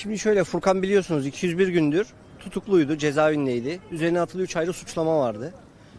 Şimdi şöyle Furkan biliyorsunuz 201 gündür tutukluydu, cezaevindeydi. Üzerine atılı 3 ayrı suçlama vardı.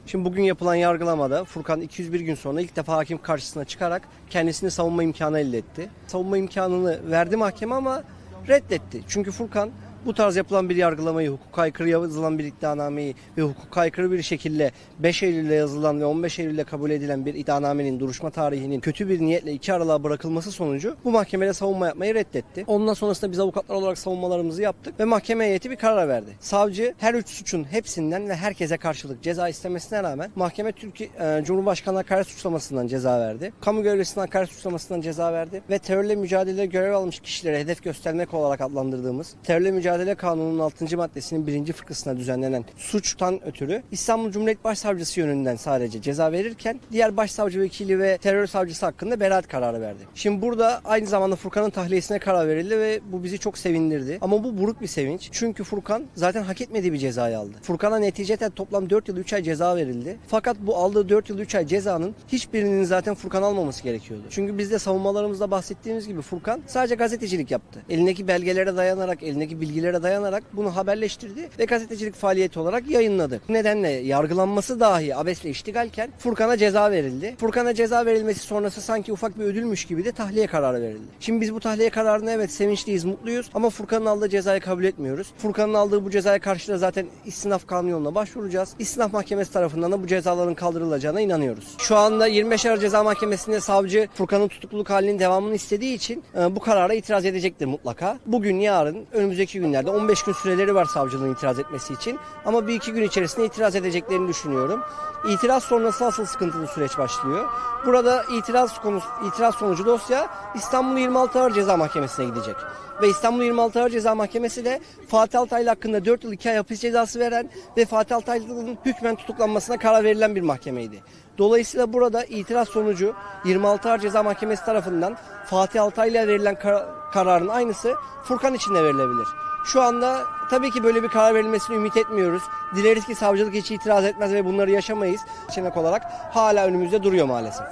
Şimdi bugün yapılan yargılamada Furkan 201 gün sonra ilk defa hakim karşısına çıkarak kendisini savunma imkanı elde etti. Savunma imkanını verdi mahkeme ama reddetti. Çünkü Furkan bu tarz yapılan bir yargılamayı, hukuka aykırı yazılan bir iddianameyi ve hukuka aykırı bir şekilde 5 Eylül'de yazılan ve 15 Eylül'de kabul edilen bir iddianamenin duruşma tarihinin kötü bir niyetle 2 Aralık'a bırakılması sonucu bu mahkemede savunma yapmayı reddetti. Ondan sonrasında biz avukatlar olarak savunmalarımızı yaptık ve mahkeme heyeti bir karar verdi. Savcı her üç suçun hepsinden ve herkese karşılık ceza istemesine rağmen mahkeme Türkiye e, Cumhurbaşkanı hakaret suçlamasından ceza verdi. Kamu görevlisine hakaret suçlamasından ceza verdi ve terörle mücadelede görev almış kişilere hedef göstermek olarak adlandırdığımız terörle mücadele kanununun 6. maddesinin 1. fıkrasına düzenlenen suçtan ötürü İstanbul Cumhuriyet Başsavcısı yönünden sadece ceza verirken diğer başsavcı vekili ve terör savcısı hakkında beraat kararı verdi. Şimdi burada aynı zamanda Furkan'ın tahliyesine karar verildi ve bu bizi çok sevindirdi. Ama bu buruk bir sevinç. Çünkü Furkan zaten hak etmediği bir cezayı aldı. Furkan'a neticeten toplam 4 yıl 3 ay ceza verildi. Fakat bu aldığı 4 yıl 3 ay cezanın hiçbirinin zaten Furkan almaması gerekiyordu. Çünkü biz de savunmalarımızda bahsettiğimiz gibi Furkan sadece gazetecilik yaptı. Elindeki belgelere dayanarak, elindeki bilgilere dayanarak bunu haberleştirdi ve gazetecilik faaliyeti olarak yayınladı. Nedenle yargılanması dahi abesle iştigalken Furkan'a ceza verildi. Furkan'a ceza verilmesi sonrası sanki ufak bir ödülmüş gibi de tahliye kararı verildi. Şimdi biz bu tahliye kararına evet sevinçliyiz, mutluyuz ama Furkan'ın aldığı cezayı kabul etmiyoruz. Furkan'ın aldığı bu cezaya karşı da zaten istinaf kanunu yoluna başvuracağız. İstinaf mahkemesi tarafından da bu cezaların kaldırılacağına inanıyoruz. Şu anda 25 Ağır Ceza Mahkemesi'nde savcı Furkan'ın tutukluluk halinin devamını istediği için e, bu karara itiraz edecektir mutlaka. Bugün, yarın, önümüzdeki günlerde 15 gün süreleri var savcılığın itiraz etmesi için. Ama bir iki gün içerisinde itiraz edeceklerini düşünüyorum. İtiraz sonrası asıl sıkıntılı süreç başlıyor. Burada itiraz konusu, itiraz sonucu dosya İstanbul 26 Ağır Ceza Mahkemesi'ne gidecek. Ve İstanbul 26 Ağır Ceza Mahkemesi de Fatih Altaylı hakkında 4 yıl 2 ay hapis cezası veren ve Fatih Altaylı'nın hükmen tutuklanmasına karar verilen bir mahkemeydi. Dolayısıyla burada itiraz sonucu 26 Ağır Ceza Mahkemesi tarafından Fatih Altaylı'ya verilen kar- kararın aynısı Furkan için de verilebilir. Şu anda tabii ki böyle bir karar verilmesini ümit etmiyoruz. Dileriz ki savcılık hiç itiraz etmez ve bunları yaşamayız. Seçenek olarak hala önümüzde duruyor maalesef.